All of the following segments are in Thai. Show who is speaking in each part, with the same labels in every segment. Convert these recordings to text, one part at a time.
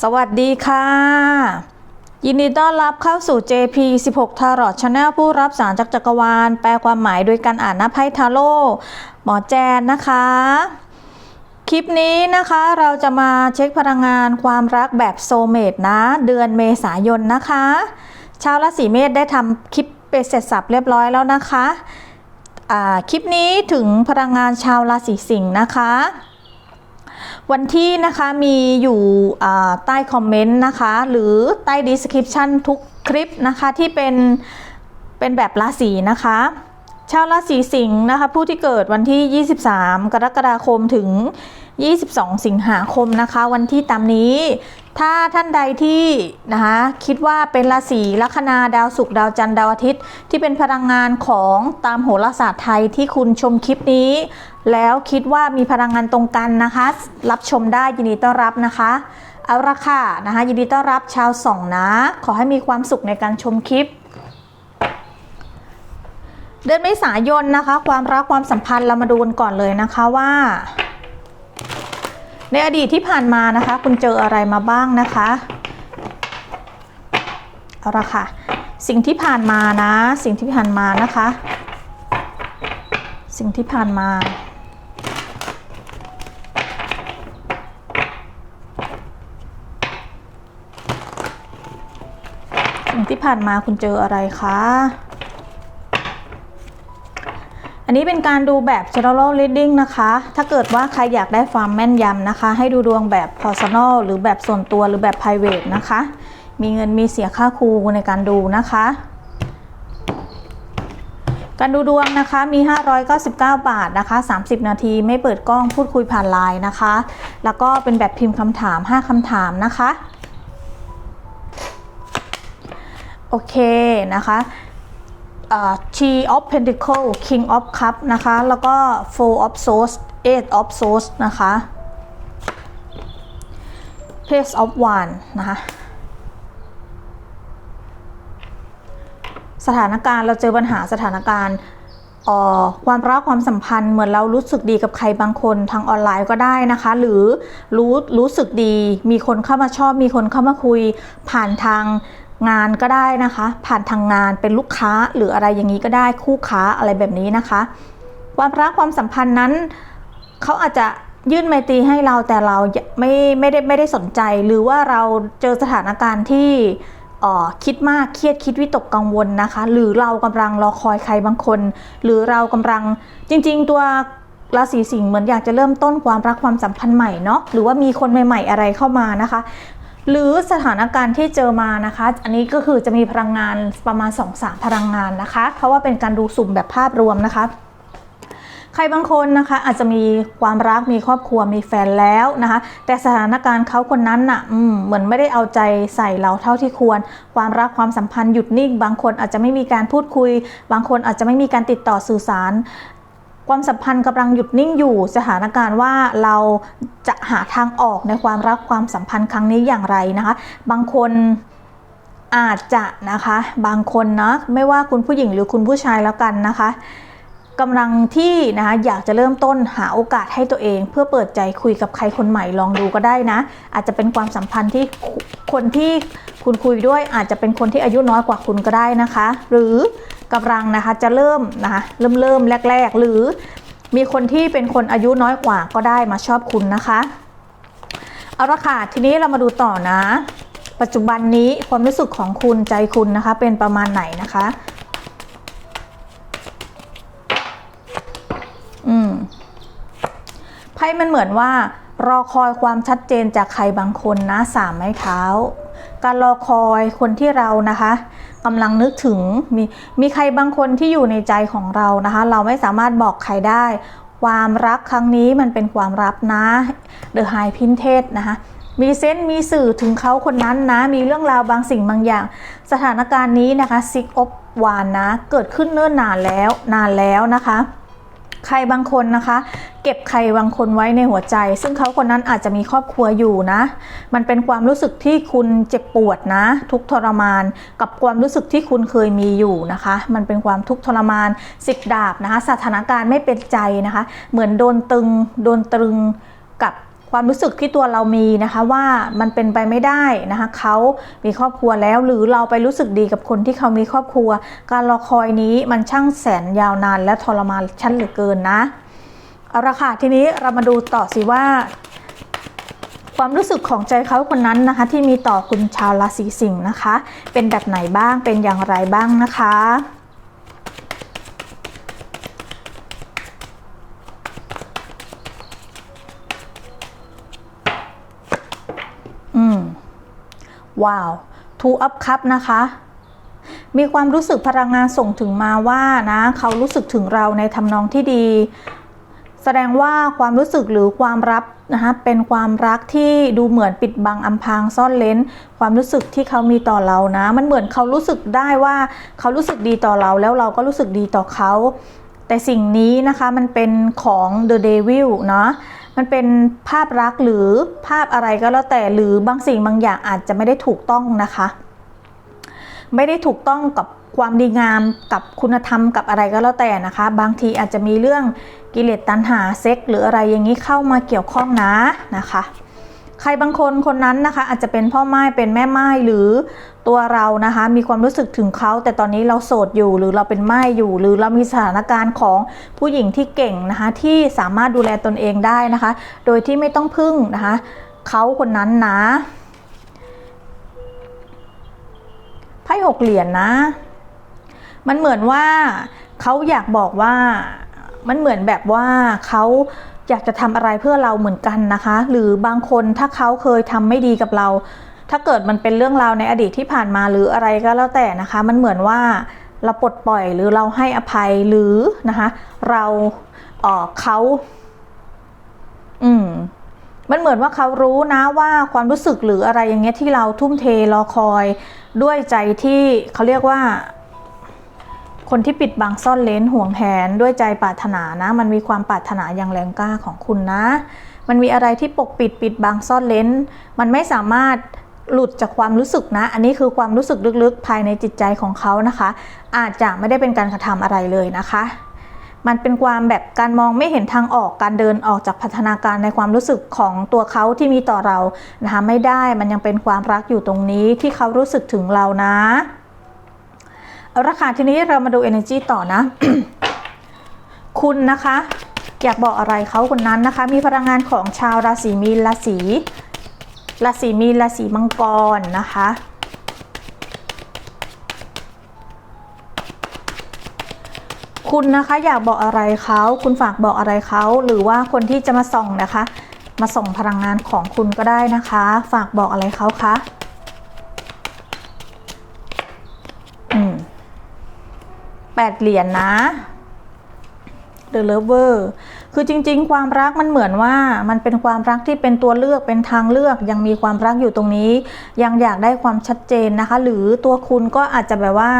Speaker 1: สวัสดีค่ะ ยินดีต้อนรับเข้าสู่ JP 16 t a r o t Channel ผู้รับสารจากจักรวาล แปลความหมายโดยการอ่านน้าไพ่ทาโร่หมอแจนนะคะ คลิปนี้นะคะเราจะมาเช็คพลังงานความรักแบบโซเมตนะ เดือนเมษายนนะคะ ชาวราศีเมษได้ทำคลิปไปเสร็จสับเรียบร้อยแล้วนะคะ คลิปนี้ถึงพลังงานชาวราศีสิงห์นะคะ วันที่นะคะมีอยู่ใต้คอมเมนต์นะคะ หรือใต้ description ทุกคลิปนะคะที่เป็นเป็นแบบราศีนะคะ ชาวราศีสิงห์นะคะ ผู้ที่เกิดวันที่ 23 กรกฎาคมถึง 22 สิงหาคมนะคะ วันที่ตามนี้ ถ้าท่านใดที่นะคะคิดว่าเป็นราศีลัคนาดาวศุกร์ดาวจันทร์ดาวอาทิตย์ ที่เป็นพลังงานของตามโหราศาสตร์ไทยที่คุณชมคลิปนี้ แล้วคิดว่ามีพลังงานตรงกันนะคะ รับชมได้ยินดีต้อนรับนะคะเอาละค่ะนะคะยินดีต้อนรับชาวสองนะ ขอให้มีความสุขในการชมคลิป เดือนเมษายนนะคะ ความรักความสัมพันธ์เรามาดูกันก่อนเลยนะคะว่า ในอดีตที่ผ่านมานะคะ คุณเจออะไรมาบ้างนะคะเอาละค่ะ สิ่งที่ผ่านมานะ สิ่งที่ผ่านมานะคะ สิ่งที่ผ่านมา ที่ผ่านมาคุณเจออะไรคะ อันนี้เป็นการดูแบบ general reading นะคะ ถ้าเกิดว่าใครอยากได้ความแม่นยำนะคะ ให้ดูดวงแบบ personal หรือแบบส่วนตัวหรือแบบ private นะคะ มีเงินมีเสียค่าครูในการดูนะคะ การดูดวงนะคะมี 599 บาทนะคะ 30 นาทีไม่เปิดกล้องพูดคุยผ่านไลน์นะคะ แล้วก็เป็นแบบพิมพ์คำถาม 5คำถามนะคะ โอเคนะคะ T of Pentacle King of Cup นะคะ แล้วก็ Four of Swords Eight of Swords นะคะ Page of Wands นะคะสถานการณ์เราเจอปัญหาสถานการณ์ความรักความสัมพันธ์เหมือนเรารู้สึกดีกับใครบางคนทางออนไลน์ก็ได้นะคะ หรือรู้รู้สึกดีมีคนเข้ามาชอบมีคนเข้ามาคุยผ่านทาง งานก็ได้นะคะ ผ่านทางงานเป็นลูกค้าหรืออะไรอย่างนี้ก็ได้คู่ค้าอะไรแบบนี้นะคะ ความรักความสัมพันธ์นั้นเขาอาจจะยื่นไมตรีให้เราแต่เราไม่ไม่ได้ไม่ได้สนใจ หรือว่าเราเจอสถานการณ์ที่อคิดมากเครียดคิดวิตกกังวลนะคะ หรือเรากำลังรอคอยใครบางคน หรือเรากำลังจริง ๆ ตัวราศีสิงห์เหมือนอยากจะเริ่มต้นความรักความสัมพันธ์ใหม่เนาะหรือว่ามีคนใหม่ ๆ อะไรเข้ามานะคะ หรือสถานการณ์ที่เจอมานะคะ อันนี้ก็คือจะมีพลังงานประมาณ2อสามพลังงานนะคะ เพราะว่าเป็นการดูสุ่มแบบภาพรวมนะคะใครบางคนนะคะอาจจะมีความรักมีครอบครัวมีแฟนแล้วนะคะ แต่สถานการณ์เขาคนนั้นน่ะเหมือนไม่ได้เอาใจใส่เราเท่าที่ควร ความรักความสัมพันธ์หยุดนิ่ง บางคนอาจจะไม่มีการพูดคุย บางคนอาจจะไม่มีการติดต่อสื่อสาร ความสัมพันธ์กำลังหยุดนิ่งอยู่สถานการณ์ว่าเราจะหาทางออกในความรักความสัมพันธ์ครั้งนี้อย่างไรนะคะ บางคนอาจจะนะคะบางคนนะไม่ว่าคุณผู้หญิงหรือคุณผู้ชายแล้วกันนะคะกำลังที่นะคะอยากจะเริ่มต้นหาโอกาสให้ตัวเอง เพื่อเปิดใจคุยกับใครคนใหม่ลองดูก็ได้นะ อาจจะเป็นความสัมพันธ์ที่คนที่คุณคุยด้วยอาจจะเป็นคนที่อายุน้อยกว่าคุณก็ได้นะคะ หรือ กำลังนะคะจะเริ่มนะคะเริ่มเริ่มแรก ๆ หรือมีคนที่เป็นคนอายุน้อยกว่าก็ได้มาชอบคุณนะคะเอาละค่ะทีนี้เรามาดูต่อนะ ปัจจุบันนี้ความรู้สึกของคุณใจคุณนะคะ เป็นประมาณไหนนะคะอืมไพ่มันเหมือนว่ารอคอยความชัดเจนจากใครบางคนนะสามไม้เท้า การรอคอยคนที่เรานะคะกำลังนึกถึงมีมีใครบางคนที่อยู่ในใจของเรานะคะ เราไม่สามารถบอกใครได้ ความรักครั้งนี้มันเป็นความลับนะ The High Princess นะคะมีเซนต์มีสื่อถึงเขาคนนั้นนะ มีเรื่องราวบางสิ่งบางอย่าง สถานการณ์นี้นะคะซิกอบวานนะ เกิดขึ้นเนิ่นนานแล้วนานแล้วนะคะ ใครบางคนนะคะ เก็บใครบางคนไว้ในหัวใจ ซึ่งเขาคนนั้นอาจจะมีครอบครัวอยู่นะ มันเป็นความรู้สึกที่คุณเจ็บปวดนะ ทุกทรมาน กับความรู้สึกที่คุณเคยมีอยู่นะคะ มันเป็นความทุกทรมานสิบดาบนะคะ สถานการณ์ไม่เป็นใจนะคะ เหมือนโดนตึง โดนตรึง ความรู้สึกที่ตัวเรามีนะคะว่ามันเป็นไปไม่ได้นะคะเขามีครอบครัวแล้วหรือเราไปรู้สึกดีกับคนที่เขามีครอบครัว การรอคอยนี้มันช่างแสนยาวนาน และทรมานชั้นเหลือเกินนะเอาละค่ะทีนี้เรามาดูต่อสิว่า ความรู้สึกของใจเขาคนนั้นนะคะ ที่มีต่อคุณชาวราศีสิงห์นะคะ เป็นแบบไหนบ้างเป็นอย่างไรบ้างนะคะ ว้าวทูอัพคัพนะคะ มีความรู้สึกพลังงานส่งถึงมาว่านะเขารู้สึกถึงเราในทำนองที่ดี แสดงว่าความรู้สึกหรือความรับนะคะเป็นความรักที่ดูเหมือนปิดบังอำพรางซ่อนเลนความรู้สึกที่เขามีต่อเรานะ มันเหมือนเขารู้สึกได้ว่าเขารู้สึกดีต่อเราแล้วเราก็รู้สึกดีต่อเขา แต่สิ่งนี้นะคะมันเป็นของ The Devil เนาะ มันเป็นภาพรักหรือภาพอะไรก็แล้วแต่หรือบางสิ่งบางอย่างอาจจะไม่ได้ถูกต้องนะคะ ไม่ได้ถูกต้องกับความดีงามกับคุณธรรมกับอะไรก็แล้วแต่นะคะ บางทีอาจจะมีเรื่องกิเลสตัณหาเซ็กหรืออะไรอย่างนี้เข้ามาเกี่ยวข้องนะนะคะ ใครบางคนคนนั้นนะคะ อาจจะเป็นพ่อไม้เป็นแม่ไม้หรือตัวเรานะคะ มีความรู้สึกถึงเขา แต่ตอนนี้เราโสดอยู่หรือเราเป็นไม้อยู่ หรือเรามีสถานการณ์ของผู้หญิงที่เก่งนะคะ ที่สามารถดูแลตนเองได้นะคะ โดยที่ไม่ต้องพึ่งนะคะเขาคนนั้นนะไพ่หกเหรียญนะมันเหมือนว่าเขาอยากบอกว่ามันเหมือนแบบว่าเขา อยากจะทำอะไรเพื่อเราเหมือนกันนะคะ หรือบางคนถ้าเขาเคยทำไม่ดีกับเรา ถ้าเกิดมันเป็นเรื่องราวในอดีตที่ผ่านมาหรืออะไรก็แล้วแต่นะคะ มันเหมือนว่าเราปลดปล่อยหรือเราให้อภัยหรือนะคะเราเออเขาอืมมันเหมือนว่าเขารู้นะว่าความรู้สึกหรืออะไรอย่างเงี้ยที่เราทุ่มเทรอคอยด้วยใจที่เขาเรียกว่า คนที่ปิดบังซ่อนเลนห่วงแหนด้วยใจปรารถนานะ มันมีความปรารถนาอย่างแรงกล้าของคุณนะ มันมีอะไรที่ปกปิดปิดบังซ่อนเลนมันไม่สามารถหลุดจากความรู้สึกนะ อันนี้คือความรู้สึกลึกๆ ภายในจิตใจของเขานะคะ อาจจะไม่ได้เป็นการกระทำอะไรเลยนะคะ มันเป็นความแบบการมองไม่เห็นทางออกการเดินออกจากพัฒนาการในความรู้สึกของตัวเขาที่มีต่อเรานะคะไม่ได้มันยังเป็นความรักอยู่ตรงนี้ที่เขารู้สึกถึงเรานะ เอาค่ะทีนี้เรามาดู energy ต่อนะ คุณนะคะ อยากบอกอะไรเขาคนนั้นนะคะ มีพลังงานของชาวราศีมีนราศีราศีมีนราศีมังกรนะคะคุณนะคะอยากบอกอะไรเขาคุณฝากบอกอะไรเขาหรือว่าคนที่จะมาส่องนะคะ มาส่งพลังงานของคุณก็ได้นะคะ ฝากบอกอะไรเขาคะ แปดเหรียญนนะ The Lover คือจริง ๆ ความรักมันเหมือนว่ามันเป็นความรักที่เป็นตัวเลือกเป็นทางเลือก ยังมีความรักอยู่ตรงนี้ ยังอยากได้ความชัดเจนนะคะ หรือตัวคุณก็อาจจะแบบว่า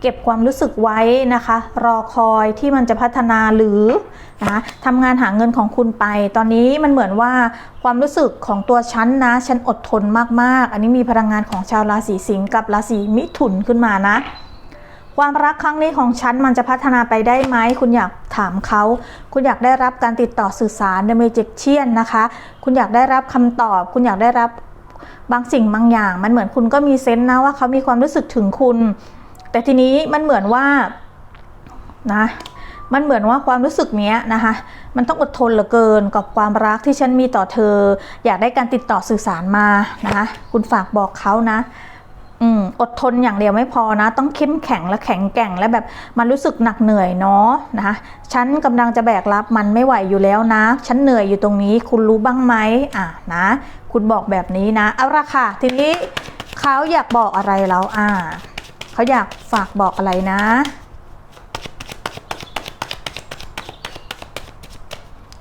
Speaker 1: เก็บความรู้สึกไว้นะคะ รอคอยที่มันจะพัฒนาหรือนะทำงานหาเงินของคุณไป ตอนนี้มันเหมือนว่าความรู้สึกของตัวฉันนะฉันอดทนมากๆ อันนี้มีพลังงานของชาวราศีสิงห์กับราศีมิถุนขึ้นมานะ ความรักครั้งนี้ของฉันมันจะพัฒนาไปได้ไหม คุณอยากถามเขา คุณอยากได้รับการติดต่อสื่อสารในเมจิกเชียนนะคะ คุณอยากได้รับคำตอบ คุณอยากได้รับบางสิ่งบางอย่าง มันเหมือนคุณก็มีเซนต์นะว่าเขามีความรู้สึกถึงคุณ แต่ทีนี้มันเหมือนว่านะมันเหมือนว่าความรู้สึกเนี้ยนะคะ มันต้องอดทนเหลือเกินกับความรักที่ฉันมีต่อเธอ อยากได้การติดต่อสื่อสารมานะคะ คุณฝากบอกเขานะ อืมอดทนอย่างเดียวไม่พอนะ ต้องเข้มแข็งและแข็งแกร่งและแบบมันรู้สึกหนักเหนื่อยเนาะนะฉันกำลังจะแบกรับมันไม่ไหวอยู่แล้วนะ ฉันเหนื่อยอยู่ตรงนี้ คุณรู้บ้างไหมอะนะ คุณบอกแบบนี้นะเอาละค่ะทีนี้เขาอยากบอกอะไรเราอ่าเขาอยากฝากบอกอะไรนะ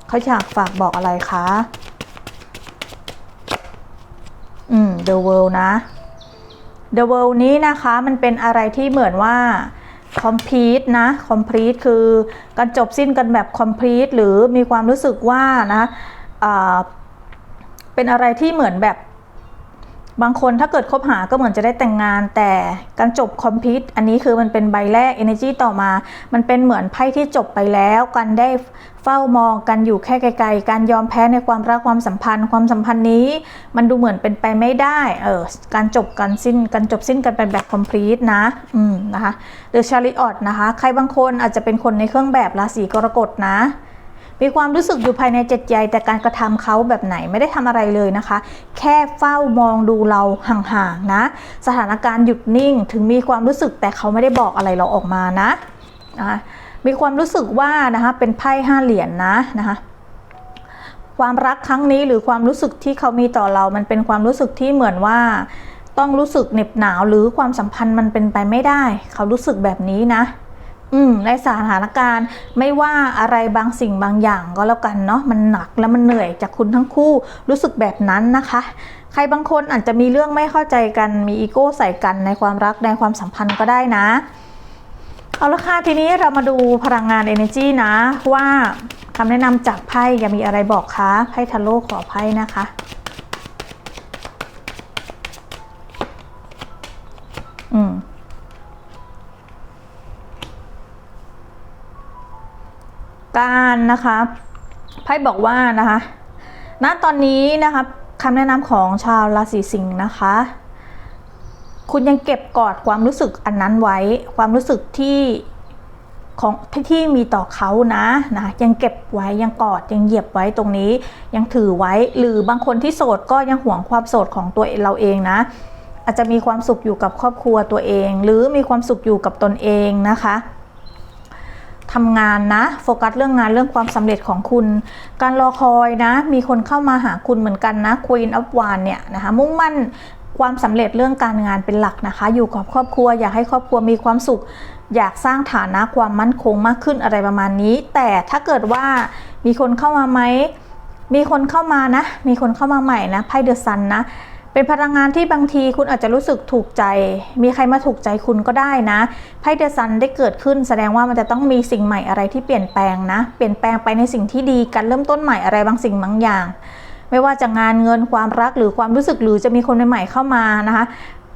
Speaker 1: เขาอยากฝากบอกอะไรคะอืม the world นะ The World นี้นะคะมันเป็นอะไรที่เหมือนว่า complete นะ complete คือการจบสิ้นกันแบบ complete หรือมีความรู้สึกว่านะเป็นอะไรที่เหมือนแบบ บางคนถ้าเกิดคบหาก็เหมือนจะได้แต่งงาน แต่การจบคอมพิวต์อันนี้คือมันเป็นใบแรก Energy ต่อมา มันเป็นเหมือนไพ่ที่จบไปแล้วกันได้เฝ้ามองกันอยู่แค่ไกลๆ การยอมแพ้ในความรักความสัมพันธ์ ความสัมพันธ์นี้ มันดูเหมือนเป็นไปไม่ได้เออการจบการสิ้นการจบสิ้นกันเป็นแบบคอมพลีทนะอืมนะคะหรือชาริออตนะคะ ใครบางคนอาจจะเป็นคนในเครื่องแบบราศีกรกฎนะ มีความรู้สึกอยู่ภายในจ็ดใยแต่การกระทำเขาแบบไหนไม่ได้ทำอะไรเลยนะคะ แค่เฝ้ามองดูเราห่างๆนะ สถานการณ์หยุดนิ่งถึงมีความรู้สึกแต่เขาไม่ได้บอกอะไรเราออกมานะนะคะมีความรู้สึกว่านะคะเป็นไพ่ห้าเหรียญนนะนะคะความรักครั้งนี้หรือความรู้สึกที่เขามีต่อเรา มันเป็นความรู้สึกที่เหมือนว่าต้องรู้สึกเหน็บหนาวหรือความสัมพันธ์มันเป็นไปไม่ได้ เขารู้สึกแบบนี้นะ อืมในสถานการณ์ไม่ว่าอะไรบางสิ่งบางอย่างก็แล้วกันเนาะมันหนักแล้วมันเหนื่อยจากคุณทั้งคู่รู้สึกแบบนั้นนะคะ ใครบางคนอาจจะมีเรื่องไม่เข้าใจกันมีอีโก้ใส่กันในความรักในความสัมพันธ์ก็ได้นะ เอาละค่ะทีนี้เรามาดูพลังงาน Energy นะ ว่าคำแนะนำจากไพ่ยังมีอะไรบอกคะไพ่ทาโร่ขอไพ่นะคะ นะคะไพ่บอกว่านะคะ ณ ตอนนี้นะคะคำแนะนำของชาวราศีสิงห์นะคะ คุณยังเก็บกอดความรู้สึกอันนั้นไว้ ความรู้สึกที่ของที่ที่มีต่อเขานะนะยังเก็บไว้ยังกอดยังเหยียบไว้ตรงนี้ ยังถือไว้ หรือบางคนที่โสดก็ยังห่วงความโสดของตัวเราเองนะ อาจจะมีความสุขอยู่กับครอบครัวตัวเอง หรือมีความสุขอยู่กับตนเองนะคะ ทำงานนะ โฟกัสเรื่องงานเรื่องความสำเร็จของคุณ การรอคอยนะ มีคนเข้ามาหาคุณเหมือนกันนะ Queen of w a n เนี่ยนะคะ มุ่งมั่นความสำเร็จเรื่องการงานเป็นหลักนะคะ อยู่กับครอบครัวอยากให้ครอบครัวมีความสุข อยากสร้างฐานะความมั่นคงมากขึ้นอะไรประมาณนี้ แต่ถ้าเกิดว่ามีคนเข้ามาไหมมีคนเข้ามานะ มีคนเข้ามาใหม่นะไพ่เดอะซันนะ เป็นพลังงานที่บางทีคุณอาจจะรู้สึกถูกใจ มีใครมาถูกใจคุณก็ได้นะไพ่เดซันได้เกิดขึ้น แสดงว่ามันจะต้องมีสิ่งใหม่อะไรที่เปลี่ยนแปลงนะ เปลี่ยนแปลงไปในสิ่งที่ดีการเริ่มต้นใหม่อะไรบางสิ่งบางอย่าง ไม่ว่าจะงานเงินความรักหรือความรู้สึกหรือจะมีคนใหม่ๆเข้ามานะคะ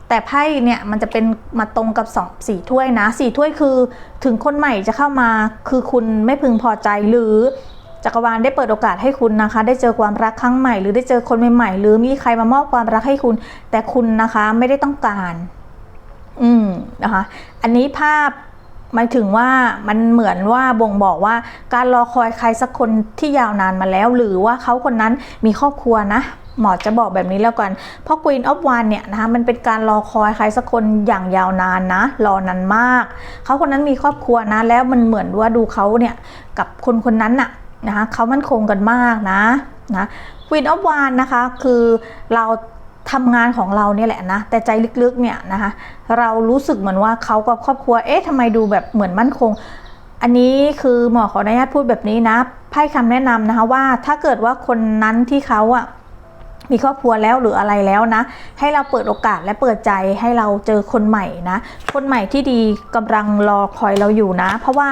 Speaker 1: แต่ไพ่เนี่ยมันจะเป็นมาตรงกับสองสี่ถ้วยนะสี่ถ้วยคือ ถึงคนใหม่จะเข้ามาคือคุณไม่พึงพอใจหรือ จักรวาลได้เปิดโอกาสให้คุณนะคะ ได้เจอความรักครั้งใหม่ หรือได้เจอคนใหม่ๆหรือมีใครมามอบความรักให้คุณ แต่คุณนะคะไม่ได้ต้องการ อืมนะคะ อันนี้ภาพหมายถึงว่ามันเหมือนว่าบ่งบอกว่าการรอคอยใครสักคนที่ยาวนานมาแล้ว หรือว่าเขาคนนั้นมีครอบครัวนะหมอจะบอกแบบนี้แล้วกัน เพราะ Queen of One เนี่ยนะคะมันเป็นการรอคอยใครสักคนอย่างยาวนานนะ รอนานมาก เขาคนนั้นมีครอบครัวนะ แล้วมันเหมือนว่าดูเขาเนี่ยกับคนคนนั้นน่ะ นะเขามั่นคงกันมากนะนะ Queen of One นะคะคือเราทำงานของเราเนี่ยแหละนะ แต่ใจลึกๆเนี่ยนะคะเรารู้สึกเหมือนว่าเขากับครอบครัวเอ๊ะทำไมดูแบบเหมือนมั่นคง อันนี้คือหมอขออนุญาตพูดแบบนี้นะไพ่คำแนะนำนะคะว่าถ้าเกิดว่าคนนั้นที่เขาอะ มีครอบครัวแล้วหรืออะไรแล้วนะ ให้เราเปิดโอกาสและเปิดใจให้เราเจอคนใหม่นะ คนใหม่ที่ดีกำลังรอคอยเราอยู่นะ เพราะว่า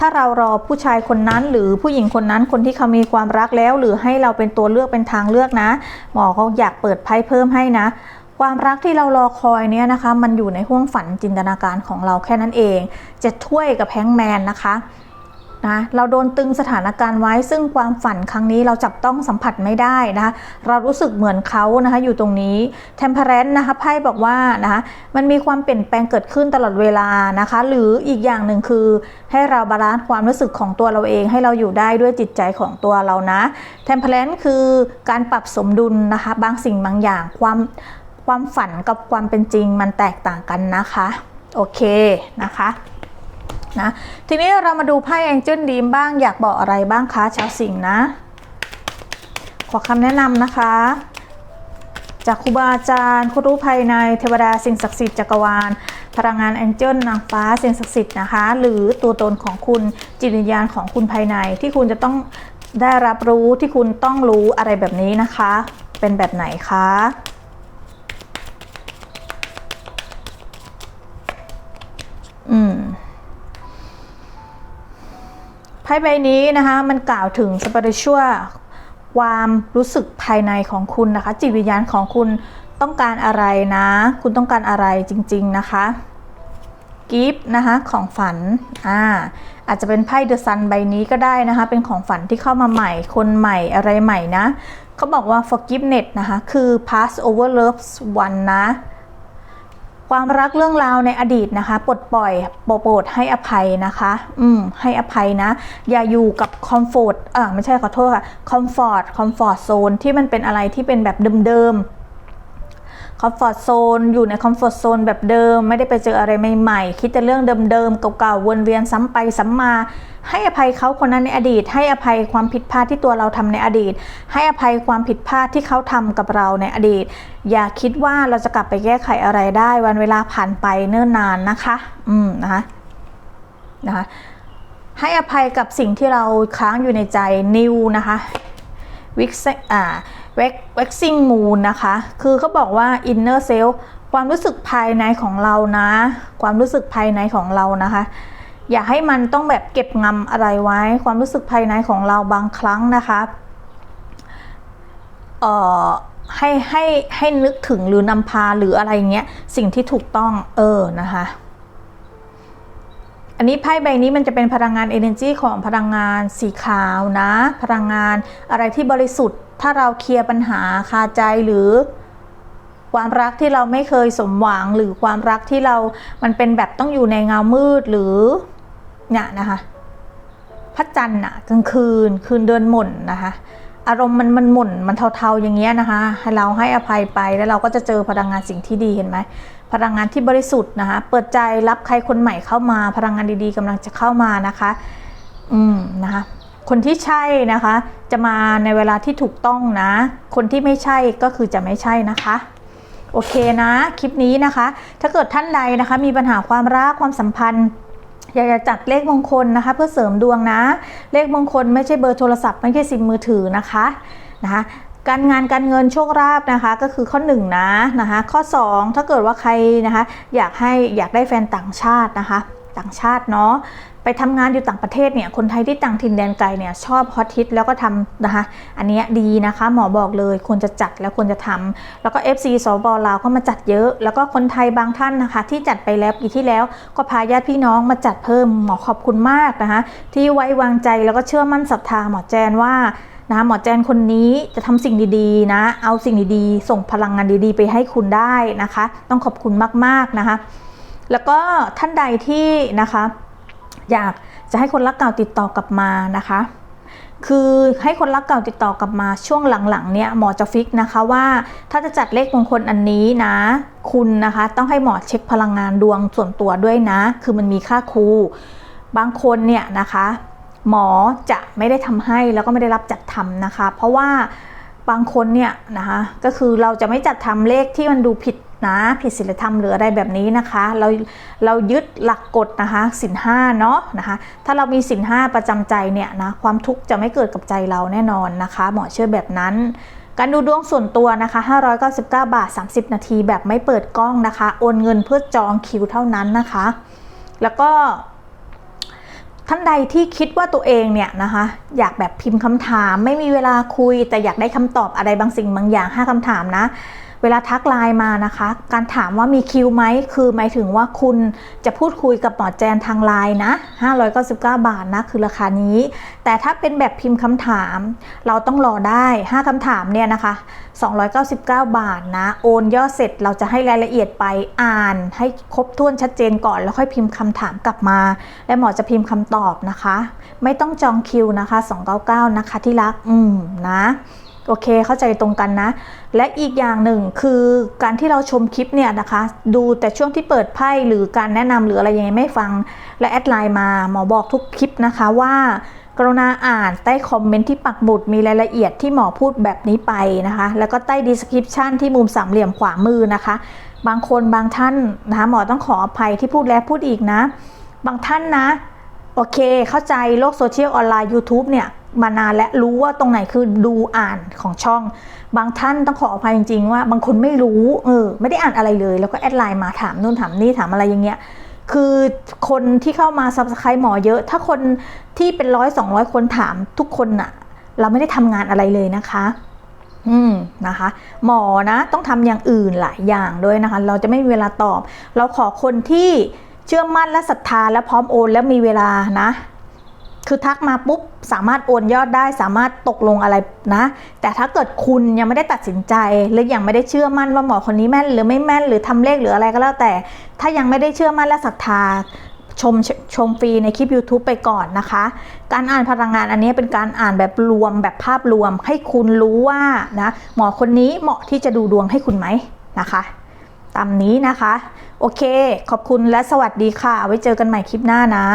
Speaker 1: ถ้าเรารอผู้ชายคนนั้น หรือผู้หญิงคนนั้นคนที่เขามีความรักแล้ว หรือให้เราเป็นตัวเลือกเป็นทางเลือกนะ หมอเขาอยากเปิดไพ่เพิ่มให้นะความรักที่เรารอคอยเนี่ยนะคะ มันอยู่ในห้วงฝันจินตนาการของเราแค่นั้นเอง จะถ้วยกับแฮงแมนนะคะ นะเราโดนตึงสถานการณ์ไว้ ซึ่งความฝันครั้งนี้เราจับต้องสัมผัสไม่ได้นะคะเรารู้สึกเหมือนเขานะคะอยู่ตรงนี้เทมเพลนนะคะไพ่บอกว่านะคะมันมีความเปลี่ยนแปลงเกิดขึ้นตลอดเวลานะคะ หรืออีกอย่างหนึ่งคือให้เราบาลานซ์ความรู้สึกของตัวเราเองให้เราอยู่ได้ด้วยจิตใจของตัวเรานะเทมเพลนคือการปรับสมดุลนะคะบางสิ่งบางอย่างความความฝันกับความเป็นจริงมันแตกต่างกันนะคะ โอเคนะคะ นะทีนี้เรามาดูไพ่แองเจิลดีมบ้างอยากบอกอะไรบ้างคะชาวสิงห์นะ ขอคำแนะนำนะคะ จากครูบาอาจารย์ครูรู้ภายในเทวดาสิ่งศักดิ์สิทธิ์จักรวาล พลังงานแองเจิลนางฟ้าสิ่งศักดิ์สิทธิ์นะคะ หรือตัวตนของคุณจิตวิญญาณของคุณภายในที่คุณจะต้องได้รับรู้ที่คุณต้องรู้อะไรแบบนี้นะคะ เป็นแบบไหนคะ ไพ่ใบนี้นะคะมันกล่าวถึงสปริชัวความรู้สึกภายในของคุณนะคะ จิตวิญญาณของคุณต้องการอะไรนะ คุณต้องการอะไรจริง ๆนะคะกิฟต์นะคะของฝันอ่าอาจจะเป็นไพ่เดอะซันใบนี้ก็ได้นะคะ เป็นของฝันที่เข้ามาใหม่ คนใหม่อะไรใหม่นะเขาบอกว่า forgiveness นะคะ คือ past over loves one นะ ความรักเรื่องราวในอดีตนะคะปลดปล่อยโปรดให้อภัยนะคะ อืมให้อภัยนะ อย่าอยู่กับคอมฟอร์ตอ่าไม่ใช่ขอโทษค่ะคอมฟอร์ตคอมฟอร์ตโซนที่มันเป็นอะไรที่เป็นแบบเดิม อมฟอร์ตโซนอยู่ในคอมฟอร์ตโซนแบบเดิม ไม่ได้ไปเจออะไรใหม่ๆ คิดแต่เรื่องเดิมๆเก่าๆวนเวียนซ้ำไปซ้ำมา ให้อภัยเขาคนนั้นในอดีต ให้อภัยความผิดพลาดที่ตัวเราทำในอดีต ให้อภัยความผิดพลาดที่เขาทำกับเราในอดีต อย่าคิดว่าเราจะกลับไปแก้ไขอะไรได้วันเวลาผ่านไปเนิ่นนานนะคะ อืมนะคะนะคะให้อภัยกับสิ่งที่เราค้างอยู่ในใจนิวนะคะวิกเซอ่า เวกซิ่งมูนนะคะ คือเขาบอกว่าอินเนอร์เซลความรู้สึกภายในของเรานะ ความรู้สึกภายในของเรานะคะ อย่าให้มันต้องแบบเก็บงำอะไรไว้ ความรู้สึกภายในของเราบางครั้งนะคะเอ่อให้ให้ให้นึกถึงหรือนำพาหรืออะไรเงี้ยสิ่งที่ถูกต้องเออนะคะ อันนี้ไพ่ใบนี้มันจะเป็นพลังงาน energy ของพลังงานสีขาวนะ พลังงานอะไรที่บริสุทธิ์ ถ้าเราเคลียร์ปัญหาคาใจหรือความรักที่เราไม่เคยสมหวังหรือความรักที่เรา มันเป็นแบบต้องอยู่ในเงามืดหรือเนี่ยนะคะพระจันทร์อะกลางคืนคืนเดินหม่นนะคะ อารมณ์มันมันหม่นมันเทาๆอย่างเงี้ยนะคะ ให้เราให้อภัยไปแล้วเราก็จะเจอพลังงานสิ่งที่ดีเห็นไหมพลังงานที่บริสุทธิ์นะคะ เปิดใจรับใครคนใหม่เข้ามา พลังงานดีๆกำลังจะเข้ามานะคะ อืมนะคะ คนที่ใช่นะคะ จะมาในเวลาที่ถูกต้องนะ คนที่ไม่ใช่ก็คือจะไม่ใช่นะคะโอเคนะ คลิปนี้นะคะ ถ้าเกิดท่านใดนะคะ มีปัญหาความรักความสัมพันธ์อยากจะจัดเลขมงคลนะคะ เพื่อเสริมดวงนะ เลขมงคลไม่ใช่เบอร์โทรศัพท์ไม่ใช่ซิมมือถือนะคะนะคะ การงานการเงินโชคลาภนะคะ ก็คือข้อ1นนะนะคะ ข้อ 2 ถ้าเกิดว่าใครนะคะ อยากให้อยากได้แฟนต่างชาตินะคะ ต่างชาติเนาะ ไปทำงานอยู่ต่างประเทศเนี่ยคนไทยที่ต่างถิ่นแดนไกลเนี่ยชอบฮอตฮิตแล้วก็ทำนะคะอันนี้ดีนะคะหมอบอกเลยควรจะจัดแล้วควรจะทำแล้วก็ FC สบลาวก็มาจัดเยอะ แล้วก็คนไทยบางท่านนะคะ ที่จัดไปแล้วปีที่แล้ว ก็พาญาติพี่น้องมาจัดเพิ่มหมอขอบคุณมากนะคะที่ไว้วางใจแล้วก็เชื่อมั่นศรัทธาหมอแจนว่านะหมอแจนคนนี้จะทำสิ่งดีๆนะ เอาสิ่งดีๆ ส่งพลังงานดีๆ ไปให้คุณได้นะคะ ต้องขอบคุณมากๆนะคะ แล้วก็ท่านใดที่นะคะ อยากจะให้คนรักเก่าติดต่อกลับมานะคะ คือให้คนรักเก่าติดต่อกลับมาช่วงหลังๆเนี่ยหมอจะฟิกนะคะว่าถ้าจะจัดเลขมงคลอันนี้นะ คุณนะคะต้องให้หมอเช็คพลังงานดวงส่วนตัวด้วยนะ คือมันมีค่าครูบางคนเนี่ยนะคะหมอจะไม่ได้ทำให้แล้วก็ไม่ได้รับจัดทำนะคะ เพราะว่าบางคนเนี่ยนะคะก็คือเราจะไม่จัดทำเลขที่มันดูผิด นะผิดศีลธรรมหรืออะไรแบบนี้นะคะ เราเรายึดหลักกฎนะคะสินห้าเนาะนะคะถ้าเรามีสินห้าประจำใจเนี่ยนะความทุกข์จะไม่เกิดกับใจเราแน่นอนนะคะ หมอเชื่อแบบนั้นการดูดวงส่วนตัวนะคะ 599 บาท 30 นาทีแบบไม่เปิดกล้องนะคะ โอนเงินเพื่อจองคิวเท่านั้นนะคะ แล้วก็ท่านใดที่คิดว่าตัวเองเนี่ยนะคะ อยากแบบพิมพ์คำถาม ไม่มีเวลาคุย แต่อยากได้คำตอบอะไรบางสิ่งบางอย่าง 5คำถามนะ เวลาทักไลน์มานะคะ การถามว่ามีคิวไหมคือหมายถึงว่าคุณจะพูดคุยกับหมอแจนทางไลน์นะ599 บาทนะคือราคานี้ แต่ถ้าเป็นแบบพิมพ์คำถาม เราต้องรอได้ 5คำถามเนี่ยนะคะ 299 บาทนะโอนยอดเสร็จเราจะให้รายละเอียดไปอ่าน ให้ครบถ้วนชัดเจนก่อนแล้วค่อยพิมพ์คำถามกลับมา และหมอจะพิมพ์คำตอบนะคะ ไม่ต้องจองคิวนะคะ 299 นะคะที่รักอืมนะ โอเคเข้าใจตรงกันนะ และอีกอย่างหนึ่งคือการที่เราชมคลิปเนี่ยนะคะ ดูแต่ช่วงที่เปิดไพ่หรือการแนะนำหรืออะไรยังไงไม่ฟัง และแอดไลน์มาหมอบอกทุกคลิปนะคะว่ากรุณาอ่านใต้คอมเมนต์ที่ปักหมุดมีรายละเอียดที่หมอพูดแบบนี้ไปนะคะ แล้วก็ใต้ดีสคริปชันที่มุมสามเหลี่ยมขวามือนะคะ บางคนบางท่านนะคะหมอต้องขออภัยที่พูดแล้วพูดอีกนะ บางท่านนะ โอเคเข้าใจโลกโซเชียลออนไลน์ YouTube เนี่ย มานานและรู้ว่าตรงไหนคือดูอ่านของช่อง บางท่านต้องขออภัยจริงๆว่าบางคนไม่รู้เออไม่ได้อ่านอะไรเลย แล้วก็แอดไลน์มาถามนู่นถามนี่ถามอะไรอย่างเงี้ยคือคนที่เข้ามาซับสไครต์หมอเยอะ ถ้าคนที่เป็นร้อยสองร้อยคนถามทุกคนน่ะเราไม่ได้ทำงานอะไรเลยนะคะ อืมนะคะ หมอนะต้องทำอย่างอื่นหลายอย่างด้วยนะคะ เราจะไม่มีเวลาตอบ เราขอคนที่เชื่อมั่นและศรัทธาและพร้อมโอนและมีเวลานะ คือทักมาปุ๊บสามารถโอนยอดได้สามารถตกลงอะไรนะ แต่ถ้าเกิดคุณยังไม่ได้ตัดสินใจหรือยังไม่ได้เชื่อมั่นว่าหมอคนนี้แม่น หรือไม่แม่นหรือทำเลขหรืออะไรก็แล้วแต่ ถ้ายังไม่ได้เชื่อมั่นและศรัทธาชมชมฟรีในคลิป YouTube ไปก่อนนะคะ การอ่านพลังงานอันนี้เป็นการอ่านแบบรวมแบบภาพรวม ให้คุณรู้ว่านะหมอคนนี้เหมาะที่จะดูดวงให้คุณไหมนะคะ ตามนี้นะคะ โอเค ขอบคุณและสวัสดีค่ะ ไว้เจอกันใหม่คลิปหน้านะ